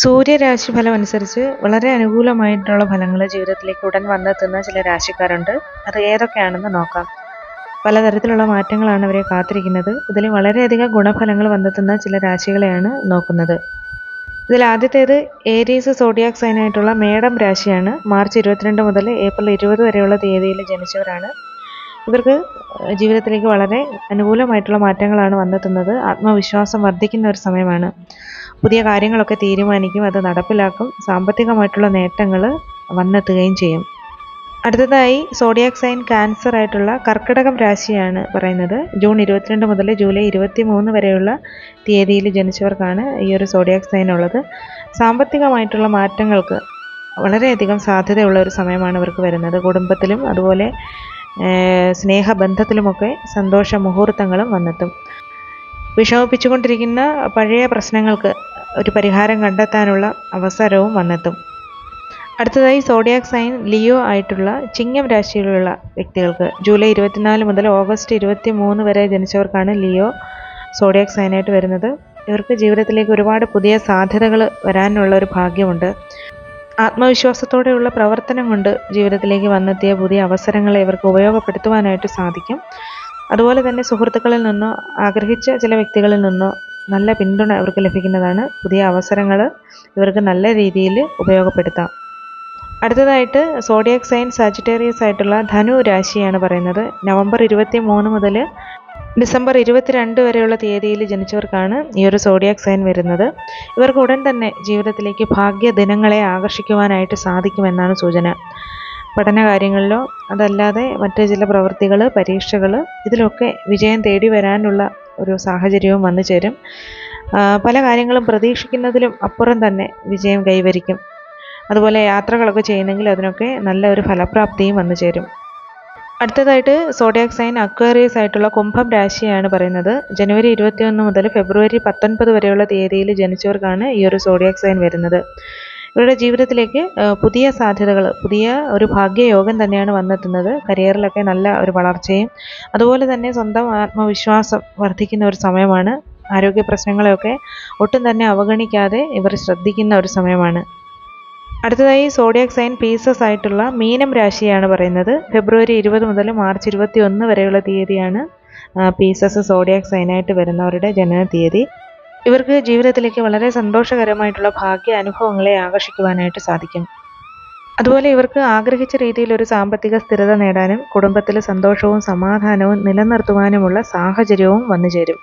സൂര്യരാശി ഫലം അനുസരിച്ച് വളരെ അനുകൂലമായിട്ടുള്ള ഫലങ്ങൾ ജീവിതത്തിലേക്ക് ഉടൻ വന്നെത്തുന്ന ചില രാശിക്കാരുണ്ട്. അത് ഏതൊക്കെയാണെന്ന് നോക്കാം. പലതരത്തിലുള്ള മാറ്റങ്ങളാണ് അവരെ കാത്തിരിക്കുന്നത്. ഇതിൽ വളരെയധികം ഗുണഫലങ്ങൾ വന്നെത്തുന്ന ചില രാശികളെയാണ് നോക്കുന്നത്. ഇതിൽ ആദ്യത്തേത് ഏരീസ് സോഡിയാക് സൈനായിട്ടുള്ള മേടം രാശിയാണ്. മാർച്ച് ഇരുപത്തിരണ്ട് മുതൽ ഏപ്രിൽ ഇരുപത് വരെയുള്ള തീയതിയിൽ ജനിച്ചവരാണ്. ഇവർക്ക് ജീവിതത്തിലേക്ക് വളരെ അനുകൂലമായിട്ടുള്ള മാറ്റങ്ങളാണ് വന്നെത്തുന്നത്. ആത്മവിശ്വാസം വർദ്ധിക്കുന്ന ഒരു സമയമാണ്. പുതിയ കാര്യങ്ങളൊക്കെ തീരുമാനിക്കും അത് നടപ്പിലാക്കും സാമ്പത്തികമായിട്ടുള്ള നേട്ടങ്ങൾ വന്നെത്തുകയും ചെയ്യും. അടുത്തതായി സോഡിയാക് സൈൻ ക്യാൻസർ ആയിട്ടുള്ള കർക്കിടകം രാശിയാണ് പറയുന്നത്. ജൂൺ ഇരുപത്തിരണ്ട് മുതൽ ജൂലൈ ഇരുപത്തി മൂന്ന് വരെയുള്ള തീയതിയിൽ ജനിച്ചവർക്കാണ് ഈ ഒരു സോഡിയാക് സൈൻ ഉള്ളത്. സാമ്പത്തികമായിട്ടുള്ള മാറ്റങ്ങൾക്ക് വളരെയധികം സാധ്യതയുള്ള ഒരു സമയമാണ് ഇവർക്ക് വരുന്നത്. കുടുംബത്തിലും അതുപോലെ സ്നേഹബന്ധത്തിലുമൊക്കെ സന്തോഷ മുഹൂർത്തങ്ങളും വന്നെത്തും. വിഷമിപ്പിച്ചുകൊണ്ടിരിക്കുന്ന പഴയ പ്രശ്നങ്ങൾക്ക് ഒരു പരിഹാരം കണ്ടെത്താനുള്ള അവസരവും വന്നെത്തും. അടുത്തതായി സോഡിയാക് സൈൻ ലിയോ ആയിട്ടുള്ള ചിങ്ങം രാശിയിലുള്ള വ്യക്തികൾക്ക് ജൂലൈ ഇരുപത്തിനാല് മുതൽ ഓഗസ്റ്റ് ഇരുപത്തി മൂന്ന് വരെ ജനിച്ചവർക്കാണ് ലിയോ സോഡിയാക് സൈനായിട്ട് വരുന്നത്. ഇവർക്ക് ജീവിതത്തിലേക്ക് ഒരുപാട് പുതിയ സാധ്യതകൾ വരാനുള്ള ഒരു ഭാഗ്യമുണ്ട്. ആത്മവിശ്വാസത്തോടെയുള്ള പ്രവർത്തനം കൊണ്ട് ജീവിതത്തിലേക്ക് വന്നെത്തിയ പുതിയ അവസരങ്ങളെ ഇവർക്ക് ഉപയോഗപ്പെടുത്തുവാനായിട്ട് സാധിക്കും. അതുപോലെ തന്നെ സുഹൃത്തുക്കളിൽ നിന്നോ ആഗ്രഹിച്ച ചില വ്യക്തികളിൽ നിന്നോ നല്ല പിന്തുണ ഇവർക്ക് ലഭിക്കുന്നതാണ്. പുതിയ അവസരങ്ങൾ ഇവർക്ക് നല്ല രീതിയിൽ ഉപയോഗപ്പെടുത്താം. അടുത്തതായിട്ട് സോഡിയക് സൈൻ സാജിറ്റേറിയസ് ആയിട്ടുള്ള ധനു രാശിയാണ് പറയുന്നത്. നവംബർ ഇരുപത്തി മൂന്ന് മുതൽ ഡിസംബർ ഇരുപത്തിരണ്ട് വരെയുള്ള തീയതിയിൽ ജനിച്ചവർക്കാണ് ഈ ഒരു സോഡിയാക് സൈൻ വരുന്നത്. ഇവർക്ക് ഉടൻ തന്നെ ജീവിതത്തിലേക്ക് ഭാഗ്യ ദിനങ്ങളെ ആകർഷിക്കുവാനായിട്ട് സാധിക്കുമെന്നാണ് സൂചന. പഠന കാര്യങ്ങളിലോ അതല്ലാതെ മറ്റ് ചില പ്രവൃത്തികൾ പരീക്ഷകൾ ഇതിലൊക്കെ വിജയം തേടി വരാനുള്ള ഒരു സാഹചര്യവും വന്നു ചേരും. പല കാര്യങ്ങളും പ്രതീക്ഷിക്കുന്നതിലും അപ്പുറം തന്നെ വിജയം കൈവരിക്കും. അതുപോലെ യാത്രകളൊക്കെ ചെയ്യുന്നെങ്കിൽ അതിനൊക്കെ നല്ല ഒരു ഫലപ്രാപ്തിയും വന്നു ചേരും. അടുത്തതായിട്ട് സോഡിയാക് സൈൻ അക്വേറിയസ് ആയിട്ടുള്ള കുംഭം രാശിയാണ് പറയുന്നത്. ജനുവരി ഇരുപത്തിയൊന്ന് മുതൽ ഫെബ്രുവരി പത്തൊൻപത് വരെയുള്ള തീയതിയിൽ ജനിച്ചവർക്കാണ് ഈ ഒരു സോഡിയാക് സൈൻ വരുന്നത്. ഇവരുടെ ജീവിതത്തിലേക്ക് പുതിയ സാധ്യതകൾ പുതിയ ഒരു ഭാഗ്യയോഗം തന്നെയാണ് വന്നെത്തുന്നത്. കരിയറിലൊക്കെ നല്ല ഒരു വളർച്ചയും അതുപോലെ തന്നെ സ്വന്തം ആത്മവിശ്വാസം വർദ്ധിക്കുന്ന ഒരു സമയമാണ്. ആരോഗ്യ പ്രശ്നങ്ങളെയൊക്കെ ഒട്ടും തന്നെ അവഗണിക്കാതെ ഇവർ ശ്രദ്ധിക്കുന്ന ഒരു സമയമാണ്. അടുത്തതായി സോഡിയാക് സൈൻ പീസസ് ആയിട്ടുള്ള മീനം രാശിയാണ് പറയുന്നത്. ഫെബ്രുവരി ഇരുപത് മുതൽ മാർച്ച് ഇരുപത്തി ഒന്ന് വരെയുള്ള തീയതിയാണ് പീസസ് സോഡിയാക് സൈനായിട്ട് വരുന്നവരുടെ ജനന തീയതി ഇവർക്ക് ജീവിതത്തിലേക്ക് വളരെ സന്തോഷകരമായിട്ടുള്ള ഭാഗ്യ അനുഭവങ്ങളെ ആകർഷിക്കുവാനായിട്ട് സാധിക്കും. അതുപോലെ ഇവർക്ക് ആഗ്രഹിച്ച രീതിയിൽ ഒരു സാമ്പത്തിക സ്ഥിരത നേടാനും കുടുംബത്തിലെ സന്തോഷവും സമാധാനവും നിലനിർത്തുവാനുമുള്ള സാഹചര്യവും വന്നു ചേരും